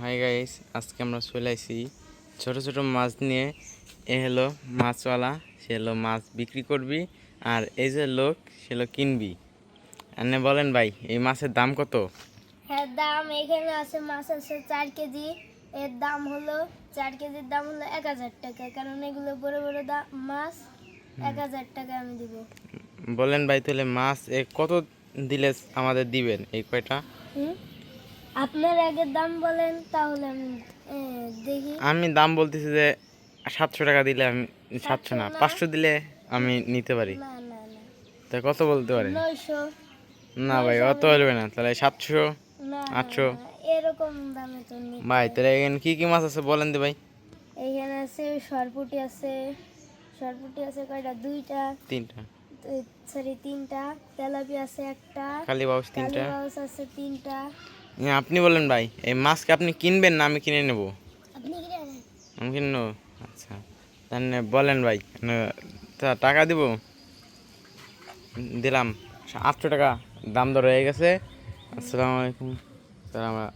Hi guys আজকে আমরা চলে আসি ছোট ছোট মাছ নিয়ে। এ হলো মাছওয়ালা সে হলো মাছ বিক্রি করবি আর এই যে লোক সে হলো কিনবি। আপনি বলেন ভাই এই মাছের দাম কত? হ্যাঁ দাম এখানে আছে মাছ আছে চার কেজি। এর দাম হলো চার কেজির দাম হলো এক হাজার টাকা। কারণ এগুলো বড় বড় দাম মাছ এক হাজার টাকা আমি দিব। বলেন ভাই তাহলে মাছ এ কত দিলে আমাদের দিবেন এই কয়টা? আপনার আগের দাম বলেন তাহলে আমি দেখি। আমি দাম বলতেছি যে সাতশো টাকা দিলে আমি সাতশো না। পাঁচশো দিলে আমি নিতে পারি। না না না। তা কত বলতে পারেন নয়শো। না ভাই অত হলবে না তাহলে সাতশো আটশো। এরকম দামে তো ভাই তাহলে এখানে কি কি মাছ আছে বলেন তো ভাই। এইখানে আছে সরপুটি আছে সরপুটি আছে কয়টা? দুইটা। তিনটা। সরি তিনটা। তেলাপি আছে একটা। কালী বাউস তিনটা। কালীবাউস আছে তিনটা। আপনি বলেন ভাই এই মাস্ক আপনি কিনবেন না আমি কিনে নেব? আমি কিনে নেব? আচ্ছা তাহলে বলেন ভাই তা টাকা দিব? দিলাম আটশো টাকা দাম দর হয়ে গেছে। আসসালামু আলাইকুম। তাহলে আমরা